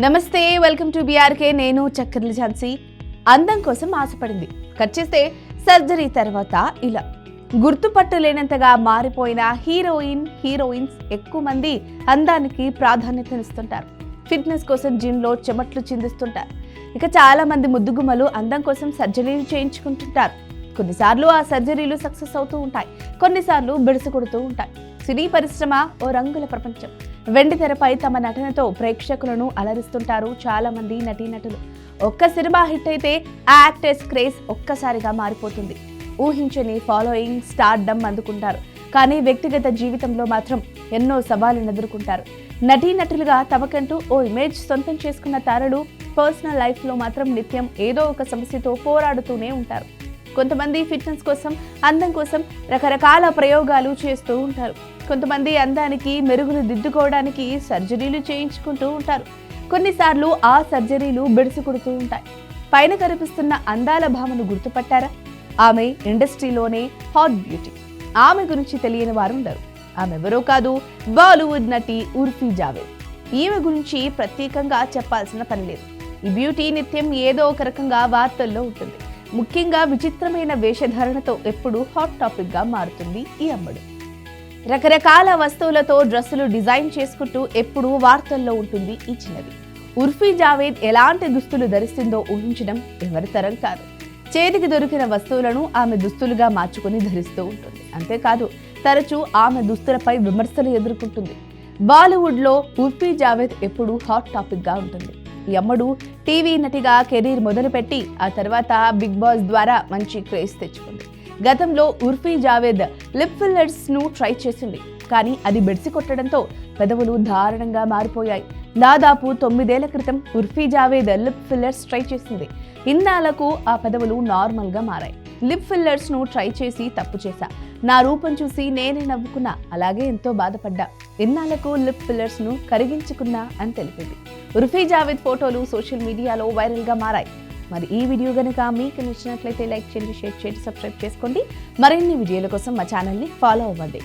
నమస్తే welcome to BRK నేను చక్కర్ల ఝాన్సీ. అందం కోసం ఆశపడింది. కట్ చేస్తే సర్జరీ తర్వాత ఇలా. గుర్తుపట్టలేనంతగా మారిపోయిన హీరోయిన్ హీరోయిన్స్ ఎక్కువ మంది అందానికి ప్రాధాన్యతనిస్తుంటారు ఫిట్నెస్ కోసం జిమ్లో చెమట్లు చిందిస్తుంటారు. ఇక చాలా మంది ముద్దుగుమ్మలు అందం కోసం సర్జరీలు చేయించుకుంటుంటారు. కొన్నిసార్లు ఆ సర్జరీలు సక్సెస్ అవుతూ ఉంటాయి. కొన్నిసార్లు బిడుసు కొడుతూ ఉంటాయి. సినీ పరిశ్రమ ఓ రంగుల ప్రపంచం. వెండి తెరపై తమ నటనతో ప్రేక్షకులను అలరిస్తుంటారు చాలా మంది నటీనటులు. ఒక్క సినిమా హిట్ అయితే ఆ యాక్టర్స్ క్రేజ్ ఒక్కసారిగా మారిపోతుంది. ఊహించని ఫాలోయింగ్ స్టార్ డమ్ అందుకుంటారు. కానీ వ్యక్తిగత జీవితంలో మాత్రం ఎన్నో సవాళ్ళను ఎదుర్కొంటారు. నటీనటులుగా తమకంటూ ఓ ఇమేజ్ సొంతం చేసుకున్న తారలు పర్సనల్ లైఫ్లో మాత్రం నిత్యం ఏదో ఒక సమస్యతో పోరాడుతూనే ఉంటారు. కొంతమంది ఫిట్నెస్ కోసం అందం కోసం రకరకాల ప్రయోగాలు చేస్తూ ఉంటారు. కొంతమంది అందానికి మెరుగులు దిద్దుకోవడానికి సర్జరీలు చేయించుకుంటూ ఉంటారు. కొన్నిసార్లు ఆ సర్జరీలు బెడిసి కొడుతూ ఉంటాయి. పైన కనిపిస్తున్న అందాల భామను గుర్తుపట్టారా? ఆమె ఇండస్ట్రీలోనే హాట్ బ్యూటీ ఆమె గురించి తెలియని వారు ఉండరు ఆమె ఎవరో కాదు బాలీవుడ్ నటి ఉర్ఫీ జావేద్. ఈమె గురించి ప్రత్యేకంగా చెప్పాల్సిన పని లేదు. ఈ బ్యూటీ నిత్యం ఏదో ఒక రకంగా వార్తల్లో ఉంటుంది. ముఖ్యంగా విచిత్రమైన వేషధారణతో ఎప్పుడూ హాట్ టాపిక్గా మారుతుంది ఈ అమ్మడు రకరకాల వస్తువులతో డ్రెస్సులు డిజైన్ చేసుకుంటూ ఎప్పుడూ వార్తల్లో ఉంటుంది ఈ చిన్నది ఉర్ఫీ జావేద్ ఎలాంటి దుస్తులు ధరిస్తుందో ఊహించడం ఎవరి తరం కాదు. చేతికి దొరికిన వస్తువులను ఆమె దుస్తులుగా మార్చుకొని ధరిస్తూ ఉంటుంది. అంతేకాదు తరచూ ఆమె దుస్తులపై విమర్శలు ఎదుర్కొంటుంది. బాలీవుడ్లో ఉర్ఫీ జావేద్ ఎప్పుడూ హాట్ టాపిక్గా ఉంటుంది. యమ్మడు టీవీ నటిగా కెరీర్ మొదలుపెట్టి ఆ తర్వాత బిగ్ బాస్ ద్వారా మంచి క్రేజ్ తెచ్చుకుంది. గతంలో ఉర్ఫీ జావేద్ లిప్ ఫిల్లర్స్ను ట్రై చేసింది కానీ అది బెడిసి కొట్టడంతో పెదవులు దారుణంగా మారిపోయాయి. దాదాపు తొమ్మిదేళ్ళ క్రితం Urfi Javed lip fillers try చేసింది. ఇన్నాళ్ళకు ఆ పెదవులు నార్మల్గా మారాయి. లిప్ ఫిల్లర్స్ను ట్రై చేసి తప్పు చేశా. నా రూపం చూసి నేనే నవ్వుకున్నా. అలాగే ఎంతో బాధపడ్డా. ఇన్నాళ్ళకు లిప్ ఫిల్లర్స్ను కరిగించుకున్నా అని తెలిపింది. ఉర్ఫీ జావేద్ ఫోటోలు సోషల్ మీడియాలో వైరల్గా మారాయి. మరి ఈ వీడియో కనుక మీకు నచ్చినట్లయితే లైక్ చేయండి షేర్ చేయండి సబ్స్క్రైబ్ చేసుకోండి. మరిన్ని వీడియోల కోసం మా ఛానల్ని ఫాలో అవ్వండి.